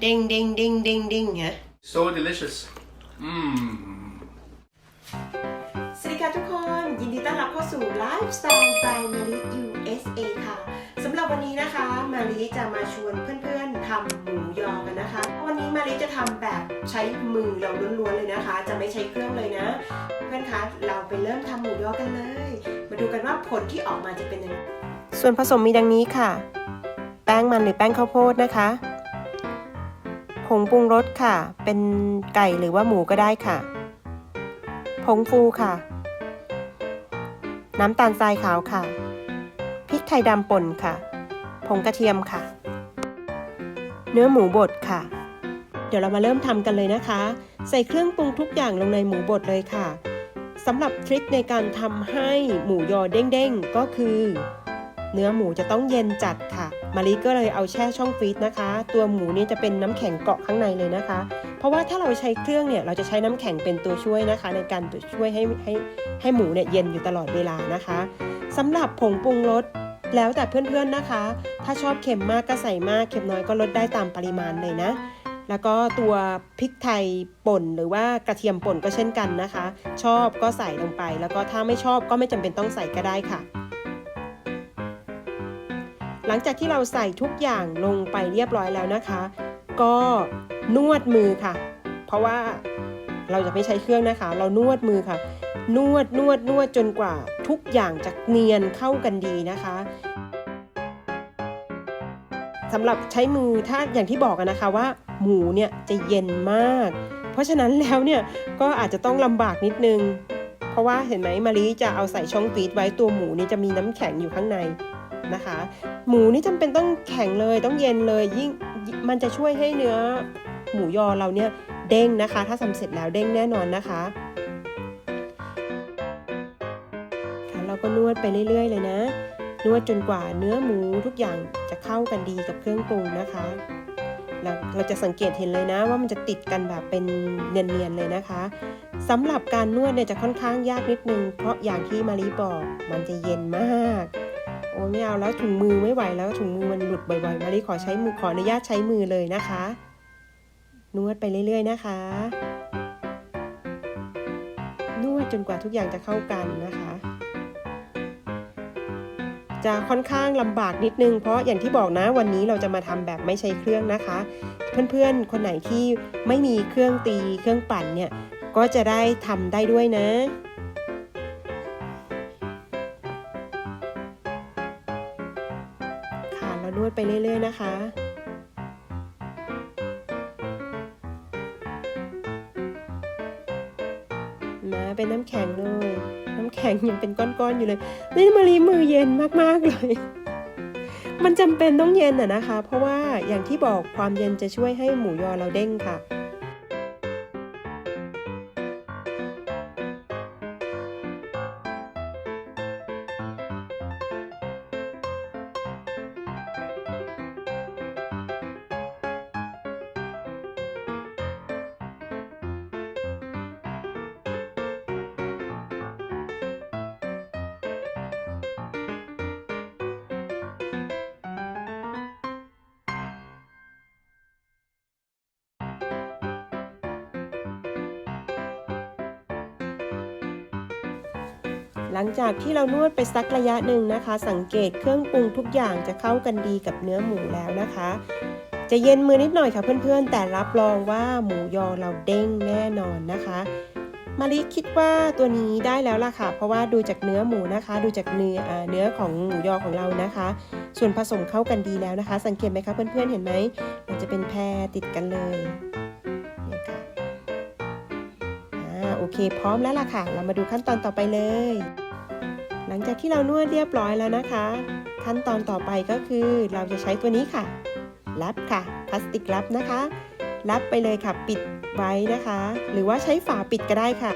เด้งเด้งเด้งเด้งเด้งฮะ So delicious. Mmm. สวัสดีค่ะทุกคน ยินดีต้อนรับเข้าสู่ Lifestyle by Mari USA ค่ะสำหรับวันนี้นะคะ มารีจะมาชวนเพื่อนๆทำหมูยอกันนะคะ วันนี้มารีจะทำแบบใช้มือเราล้วนๆเลยนะคะ จะไม่ใช้เครื่องเลยนะ เพื่อนคะเราไปเริ่มทำหมูยอกันเลย มาดูกันว่าผลที่ออกมาจะเป็นยังไงส่วนผสมมีดังนี้ค่ะ แป้งมันหรือแป้งข้าวโพดนะคะ ผงปรุงรสค่ะ เป็นไก่หรือว่าหมูก็ได้ค่ะ ผงฟูค่ะ น้ำตาลทรายขาวค่ะ พริกไทยดำป่นค่ะ ผงกระเทียมค่ะ เนื้อหมูบดค่ะ เดี๋ยวเรามาเริ่มทำกันเลยนะคะ ใส่เครื่องปรุงทุกอย่างลงในหมูบดเลยค่ะสำหรับทริคในการทำให้หมูยอเด้งๆ ก็คือ เนื้อหมูจะต้องเย็นจัดค่ะ มารีก็เลยเอาแช่ช่องฟรีซนะคะ ตัวหมูนี่จะเป็นน้ำแข็งเกาะข้างในเลยนะคะ เพราะว่าถ้าเราใช้เครื่องเนี่ยเราจะใช้น้ำแข็งเป็นตัวช่วยนะคะ ในการช่วยให้ให้ให้หมูเนี่ยเย็นอยู่ตลอดเวลานะคะสำหรับผงปรุงรสแล้วแต่เพื่อนๆนะคะ ถ้าชอบเค็มมากก็ใส่มาก เค็มน้อยก็ลดได้ตามปริมาณเลยนะ แล้วก็ตัวพริกไทยป่นหรือว่ากระเทียมป่นก็เช่นกันนะคะ ชอบก็ใส่ลงไป แล้วก็ถ้าไม่ชอบก็ไม่จำเป็นต้องใส่ก็ได้ค่ะ หลังจากที่เราใส่ทุกอย่างลงไปเรียบร้อยแล้วนะคะ ก็นวดมือค่ะ เพราะว่าเราจะไม่ใช้เครื่องนะคะ เรานวดมือค่ะ นวดนวดนวดจนกว่าทุกอย่างจะเนียนเข้ากันดีนะคะสำหรับใช้มือถ้าอย่างที่บอกกันนะคะว่า หมูเนี่ยจะเย็นมาก เพราะฉะนั้นแล้วเนี่ยก็อาจจะต้องลำบากนิดนึง เพราะว่าเห็นไหมมารีจะเอาใส่ช่องฟีดไว้ตัวหมูนี่จะมีน้ำแข็งอยู่ข้างในนะคะ หมูนี่จำเป็นต้องแข็งเลยต้องเย็นเลยยิ่งมันจะช่วยให้เนื้อหมูยอเราเนี่ยเด้งนะคะ ถ้าทำเสร็จแล้วเด้งแน่นอนนะคะค่ะเราก็นวดไปเรื่อย ๆ เลยนะ นวดจนกว่าเนื้อหมูทุกอย่างจะเข้ากันดีกับเครื่องปรุงนะคะเราเราจะสังเกตเห็นเลยนะว่ามันจะติดกันแบบเป็นเนียนๆเลยนะคะสำหรับการนวดเนี่ยจะค่อนข้างยากนิดนึง เพราะอย่างที่มารีบอกมันจะเย็นมาก อ้ไม่เอาแล้วถุงมือไม่ไหวแล้วถุงมือมันหลุดบ่อยๆมารีขอใช้มือขออนุญาตใช้มือเลยนะคะ นวดไปเรื่อย ๆ นะคะ นวดจนกว่าทุกอย่างจะเข้ากันนะคะ จะค่อนข้างลำบากนิดนึง เพราะอย่างที่บอกนะวันนี้เราจะมาทำแบบไม่ใช้เครื่องนะคะ เพื่อนๆ คนไหนที่ไม่มีเครื่องตีเครื่องปั่นเนี่ยก็จะได้ทำได้ด้วยนะ นวดไปเรื่อย ๆ นะคะมาเป็นน้ำแข็งเลยน้ำแข็งยังเป็นก้อนๆอยู่เลย นี่มารีมือเย็นมากๆเลย มันจำเป็นต้องเย็นอะนะคะ เพราะว่าอย่างที่บอกความเย็นจะช่วยให้หมูยอเราเด้งค่ะ หลังจากที่เรานวดไปสักระยะหนึ่งนะคะ สังเกตเครื่องปรุงทุกอย่างจะเข้ากันดีกับเนื้อหมูแล้วนะคะ จะเย็นมือนิดหน่อยค่ะเพื่อนๆ แต่รับรองว่าหมูยอเราเด้งแน่นอนนะคะมาริคิดว่าตัวนี้ได้แล้วล่ะค่ะ เพราะว่าดูจากเนื้อหมูนะคะ ดูจากเนื้อเนื้อของหมูยอของเรานะคะ ส่วนผสมเข้ากันดีแล้วนะคะ สังเกตไหมคะเพื่อนๆเห็นไหมมันจะเป็นแพรติดกันเลย เคพร้อมแล้วล่ะค่ะ เรามาดูขั้นตอนต่อไปเลย หลังจากที่เรานวดเรียบร้อยแล้วนะคะ ขั้นตอนต่อไปก็คือเราจะใช้ตัวนี้ค่ะลับค่ะพลาสติกลับนะคะลับไปเลยค่ะ ปิดไว้นะคะ หรือว่าใช้ฝาปิดก็ได้ค่ะ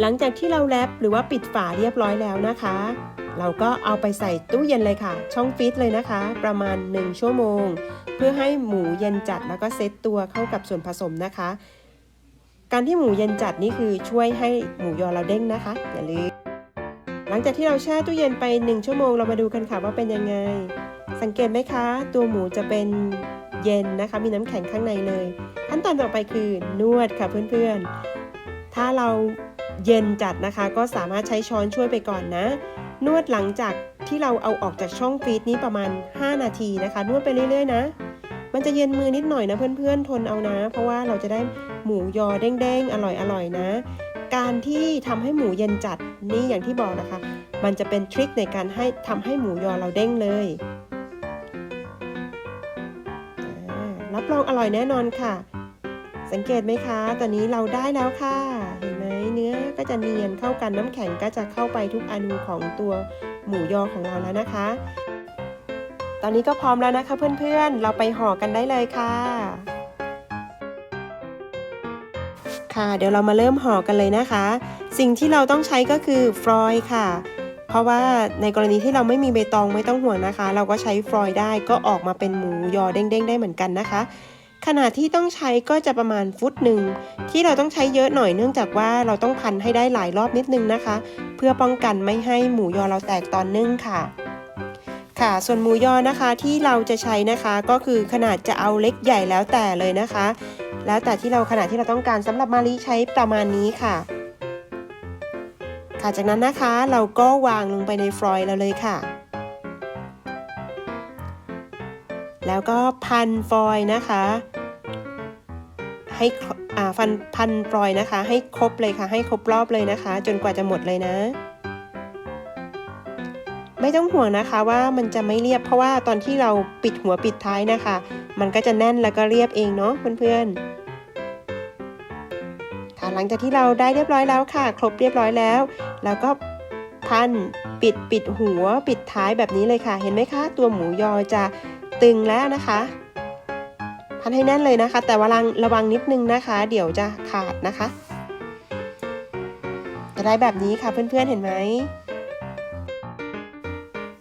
หลังจากที่เราแรปหรือว่าปิดฝาเรียบร้อยแล้วนะคะ เราก็เอาไปใส่ตู้เย็นเลยค่ะ ช่องฟรีซเลยนะคะ ประมาณ 1 ชั่วโมง เพื่อให้หมูเย็นจัดแล้วก็เซตตัวเข้ากับส่วนผสมนะคะ การที่หมูเย็นจัดนี่คือช่วยให้หมูยอเราเด้งนะคะ อย่าลืมหลังจากที่เราแช่ตู้เย็นไป 1 ชั่วโมงเรามาดูกันค่ะว่าเป็นยังไง สังเกตไหมคะ ตัวหมูจะเป็นเย็นนะคะ มีน้ำแข็งข้างในเลย ขั้นตอนต่อไปคือนวดค่ะเพื่อนๆ ถ้าเรา เย็นจัดนะคะ ก็สามารถใช้ช้อนช่วยไปก่อนนะ นวดหลังจากที่เราเอาออกจากช่องฟรีซนี้ประมาณ 5 นาทีนะคะ นวดไปเรื่อยๆนะ มันจะเย็นมือนิดหน่อยนะเพื่อนๆทนเอานะ เพราะว่าเราจะได้หมูยอเด้งๆ อร่อยๆนะ การที่ทำให้หมูเย็นจัดนี่อย่างที่บอกนะคะ มันจะเป็นทริคในการให้ทำให้หมูยอเราเด้งเลยรับรองอร่อยแน่นอนค่ะ สังเกตไหมคะ ตอนนี้เราได้แล้วค่ะ เนื้อก็จะเนียนเข้ากันน้ำแข็งก็จะเข้าไปทุกอนูของตัวหมูยอของเราแล้วนะคะ ตอนนี้ก็พร้อมแล้วนะคะเพื่อนๆ เราไปห่อกันได้เลยค่ะ ค่ะเดี๋ยวเรามาเริ่มห่อกันเลยนะคะ สิ่งที่เราต้องใช้ก็คือฟรอยล์ค่ะ เพราะว่าในกรณีที่เราไม่มีใบตองไม่ต้องห่วงนะคะ เราก็ใช้ฟรอยล์ได้ก็ออกมาเป็นหมูยอเด้งๆ ได้เหมือนกันนะคะ ขนาดที่ต้องใช้ก็จะประมาณฟุตหนึ่ง ที่เราต้องใช้เยอะหน่อยเนื่องจากว่าเราต้องพันให้ได้หลายรอบนิดนึงนะคะ เพื่อป้องกันไม่ให้หมูยอเราแตกตอนนึ่งค่ะ ค่ะ ส่วนหมูยอนะคะที่เราจะใช้นะคะก็คือขนาดจะเอาเล็กใหญ่แล้วแต่เลยนะคะ แล้วแต่ที่เราขนาดที่เราต้องการสำหรับมารีใช้ประมาณนี้ค่ะ ค่ะจากนั้นนะคะเราก็วางลงไปในฟรอยล์เราเลยค่ะแล้วก็พันฟอยล์นะคะ ให้ฟันพันฟอยนะคะ ให้ครบเลยค่ะ ให้ครบรอบเลยนะคะ จนกว่าจะหมดเลยนะ ไม่ต้องห่วงนะคะว่ามันจะไม่เรียบเพราะว่าตอนที่เราปิดหัวปิดท้ายนะคะ มันก็จะแน่นแล้วก็เรียบเองเนาะเพื่อนๆค่ะหลังจากที่เราได้เรียบร้อยแล้วค่ะ ครบเรียบร้อยแล้วแล้วก็พันปิดปิดหัวปิดท้ายแบบนี้เลยค่ะ เห็นไหมคะ ตัวหมูยอจะตึงแล้วนะคะ พันให้แน่นเลยนะคะ แต่ว่าระวังระวังนิดนึงนะคะ เดี๋ยวจะขาดนะคะ จะได้แบบนี้ค่ะเพื่อนๆเห็นไหม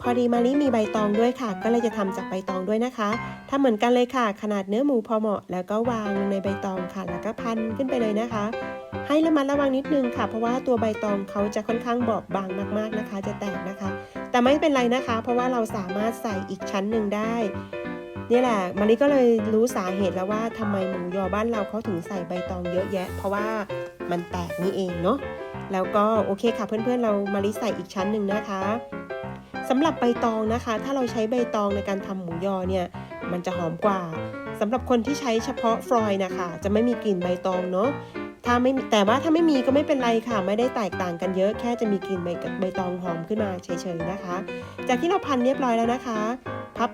พอดีมารีมีใบตองด้วยค่ะ ก็เลยจะทำจากใบตองด้วยนะคะทำเหมือนกันเลยค่ะ ขนาดเนื้อหมูพอเหมาะ แล้วก็วางลงในใบตองค่ะ แล้วก็พันขึ้นไปเลยนะคะ ให้ระมัดระวังนิดนึงค่ะ เพราะว่าตัวใบตองเขาจะค่อนข้างบอบบางมากๆนะคะ จะแตกนะคะ แต่ไม่เป็นไรนะคะ เพราะว่าเราสามารถใส่อีกชั้นหนึ่งได้ นี่แหละมารีก็เลยรู้สาเหตุแล้วว่าทำไมหมูยอบ้านเราเขาถึงใส่ใบตองเยอะแยะ เพราะว่ามันแตกนี่เองเนาะแล้วก็โอเคค่ะเพื่อนๆ เรามารีใส่อีกชั้นหนึ่งนะคะสำหรับใบตองนะคะ ถ้าเราใช้ใบตองในการทำหมูยอเนี่ยมันจะหอมกว่าสำหรับคนที่ใช้เฉพาะฟรอยนะคะ จะไม่มีกลิ่นใบตองเนาะถ้าไม่แต่ว่าถ้าไม่มีก็ไม่เป็นไรค่ะ ไม่ได้แตกต่างกันเยอะแค่จะมีกลิ่นใบใบตองหอมขึ้นมาเฉยๆนะคะ จากที่เราพันเรียบร้อยแล้วนะคะ พับ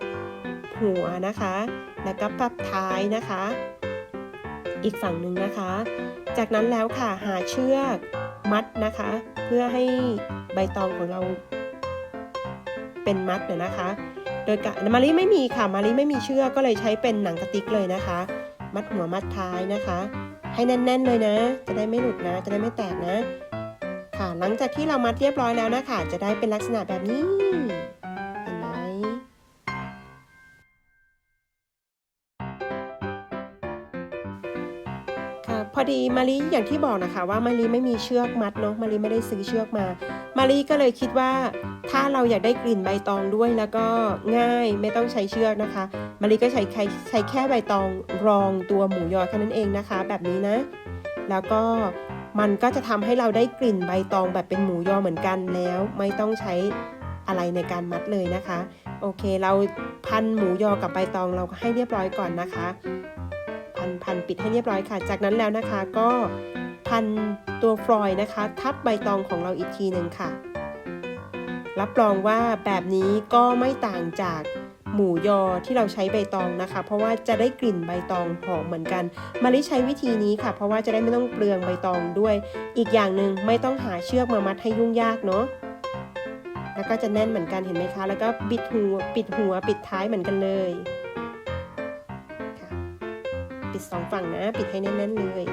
หัวนะคะ แล้วก็พับท้ายนะคะ อีกฝั่งหนึ่งนะคะ จากนั้นแล้วค่ะหาเชือกมัดนะคะ เพื่อให้ใบตองของเราเป็นมัดเนี่ยนะคะ โดยการมารีไม่มีค่ะมารีไม่มีเชือกก็เลยใช้เป็นหนังกระติกเลยนะคะ มัดหัวมัดท้ายนะคะ ให้แน่น ๆ เลยนะ จะได้ไม่หลุดนะ จะได้ไม่แตกนะ ค่ะหลังจากที่เรามัดเรียบร้อยแล้วนะคะ จะได้เป็นลักษณะแบบนี้ อดีมารีอย่างที่บอกนะคะว่ามารีไม่มีเชือกมัดเนาะมารีไม่ได้ซื้อเชือกมา มารีก็เลยคิดว่าถ้าเราอยากได้กลิ่นใบตองด้วยแล้วก็ง่ายไม่ต้องใช้เชือกนะคะ มารีก็ใช้ใช้แค่ใบตองรองตัวหมูยอแค่นั้นเองนะคะ แบบนี้นะ แล้วก็มันก็จะทำให้เราได้กลิ่นใบตองแบบเป็นหมูยอเหมือนกันแล้ว ไม่ต้องใช้อะไรในการมัดเลยนะคะ โอเค เราพันหมูยอกับใบตองเราให้เรียบร้อยก่อนนะคะ พันพันปิดให้เรียบร้อยค่ะ จากนั้นแล้วนะคะก็พันตัวฟลอยนะคะ ทับใบตองของเราอีกทีหนึ่งค่ะ รับรองว่าแบบนี้ก็ไม่ต่างจากหมูยอที่เราใช้ใบตองนะคะ เพราะว่าจะได้กลิ่นใบตองหอมเหมือนกันมาริใช้วิธีนี้ค่ะ เพราะว่าจะได้ไม่ต้องเปลืองใบตองด้วย อีกอย่างหนึ่งไม่ต้องหาเชือกมามัดให้ยุ่งยากเนาะแล้วก็จะแน่นเหมือนกันเห็นไหมคะ แล้วก็บิดหัวปิดหัวปิดท้ายเหมือนกันเลย ปิดสองฝั่งนะ ปิดให้แน่นๆเลย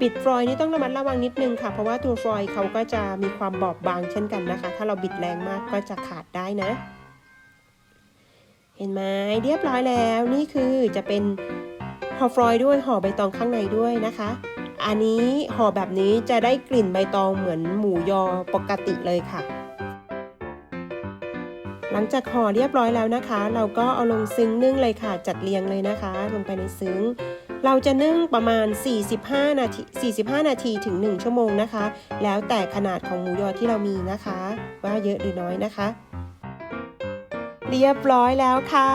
ปิดฟลอยด์นี่ต้องระมัดระวังนิดนึงค่ะ เพราะว่าตัวฟลอยด์เขาก็จะมีความบอบบางเช่นกันนะคะ ถ้าเราบิดแรงมากก็จะขาดได้นะ เห็นไหมเรียบร้อยแล้วนี่คือจะเป็นห่อฟลอยด์ด้วยห่อใบตองข้างในด้วยนะคะ อันนี้ห่อแบบนี้จะได้กลิ่นใบตองเหมือนหมูยอปกติเลยค่ะ หลังจากห่อเรียบร้อยแล้วนะคะ เราก็เอาลงซึ้งนึ่งเลยค่ะ จัดเรียงเลยนะคะ ลงไปในซึ้ง เราจะนึ่งประมาณ 45 นาที 45 นาทีถึง 1 ชั่วโมงนะคะ แล้วแต่ขนาดของหมูยอที่เรามีนะคะ ว่าเยอะหรือน้อยนะคะ เรียบร้อยแล้วค่ะ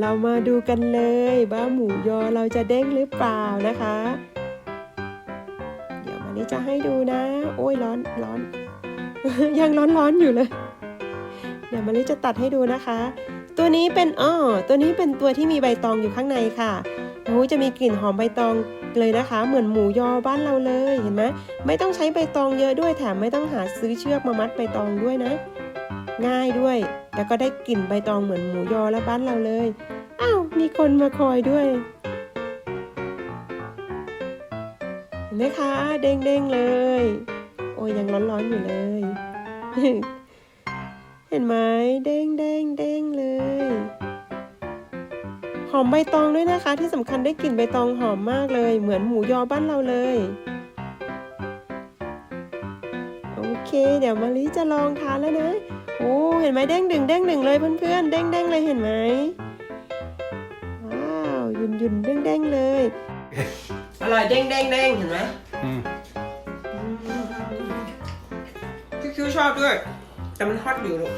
เรามาดูกันเลยว่าหมูยอเราจะเด้งหรือเปล่านะคะ เดี๋ยวมันนี้จะให้ดูนะ โอ้ยร้อนร้อน ยังร้อนร้อนอยู่เลย เดี๋ยวมันนี้จะตัดให้ดูนะคะ ตัวนี้เป็นอ้อตัวนี้เป็นตัวที่มีใบตองอยู่ข้างในค่ะโอ้จะมีกลิ่นหอมใบตองเลยนะคะ เหมือนหมูยอบ้านเราเลยเห็นไหมไม่ต้องใช้ใบตองเยอะด้วยแถมไม่ต้องหาซื้อเชือกมามัดใบตองด้วยนะ ง่ายด้วย แล้วก็ได้กลิ่นใบตองเหมือนหมูยอและบ้านเราเลยอ้าวมีคนมาคอยด้วยเห็นไหมคะเด้งเด้งๆเลย โอ้ยยังร้อนๆอยู่เลย เห็นไหมเด้งเด้งเด้งเลย หอมใบตองด้วยนะคะ ที่สำคัญได้กลิ่นใบตองหอมมากเลย เหมือนหมูยอบ้านเราเลยโอเค เดี๋ยวมาลิจะลองทานแล้วนะโอ้เห็นไหมเด้งดึงเด้งดึงเลยเพื่อนๆเด้งเด้งเลยเห็นไหมว้าวหยุ่นหยุ่นเด้งเด้งเลยอร่อยเด้งเด้งเด้งเห็นไหม Mm. พี่คิวชอบด้วย แต่มันฮอตอยู่ลูก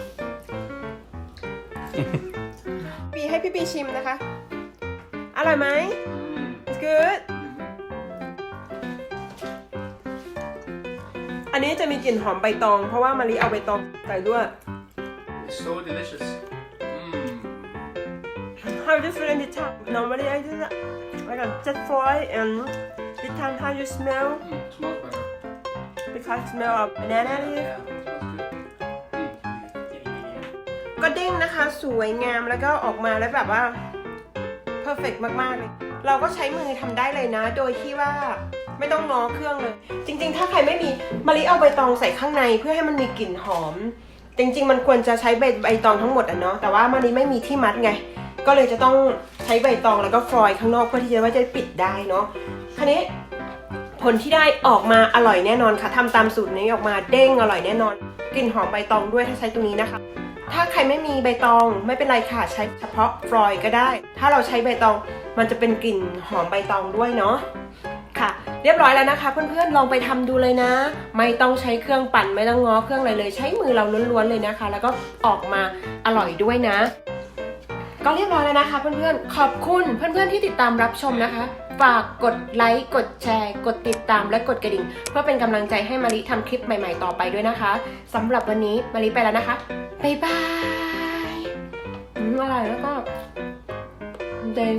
ปีให้พี่ปีชิมนะคะ อร่อยไหม Mm. It's good อันนี้จะมีกลิ่นหอมใบตอง เพราะว่ามารีเอาใบตองใส่ด้วย It's so delicious. Mm. How do you feel in the top? Normally I do that. Like a jet fry and this time how you smell? Mm. Smells better. Because smell of banana leaf. Yeah, ก็เด้งนะคะ สวยงามแล้วก็ออกมาแล้วแบบว่า perfect มากๆเลย เราก็ใช้มือทำได้เลยนะ โดยที่ว่าไม่ต้องง้อเครื่องเลย จริง ๆ ถ้าใครไม่มีมะลิเอาใบตองใส่ข้างในเพื่อให้มันมีกลิ่นหอม จริง ๆ มันควรจะใช้ใบใบตองทั้งหมดอะเนาะแต่ว่ามะลิไม่มีที่มัดไง ก็เลยจะต้องใช้ใบตองแล้วก็ฟอยล์ข้างนอกเพื่อที่จะว่าจะปิดได้เนาะคราวนี้ผลที่ได้ออกมาอร่อยแน่นอนค่ะทำตามสูตรนี้ออกมาเด้งอร่อยแน่นอนกลิ่นหอมใบตองด้วยถ้าใช้ตัวนี้นะคะ ถ้าใครไม่มีใบตองไม่เป็นไรค่ะใช้เฉพาะฟลอยล์ก็ได้ ถ้าเราใช้ใบตองมันจะเป็นกลิ่นหอมใบตองด้วยเนาะค่ะ เรียบร้อยแล้วนะคะ เพื่อนๆลองไปทำดูเลยนะ ไม่ต้องใช้เครื่องปั่นไม่ต้องง้อเครื่องอะไรเลย ใช้มือเราล้วนๆเลยนะคะ แล้วก็ออกมาอร่อยด้วยนะ ก็เรียบร้อยแล้วนะคะเพื่อนๆ ขอบคุณเพื่อนๆที่ติดตามรับชมนะคะ ฝากกดไลค์ กดแชร์ กดติดตามและกดกระดิ่ง เพื่อเป็นกำลังใจให้มาริทำคลิปใหม่ๆต่อไปด้วยนะคะสำหรับวันนี้มาริไปแล้วนะคะ บ๊ายบายอืมอร่อยแล้วก็เด้ง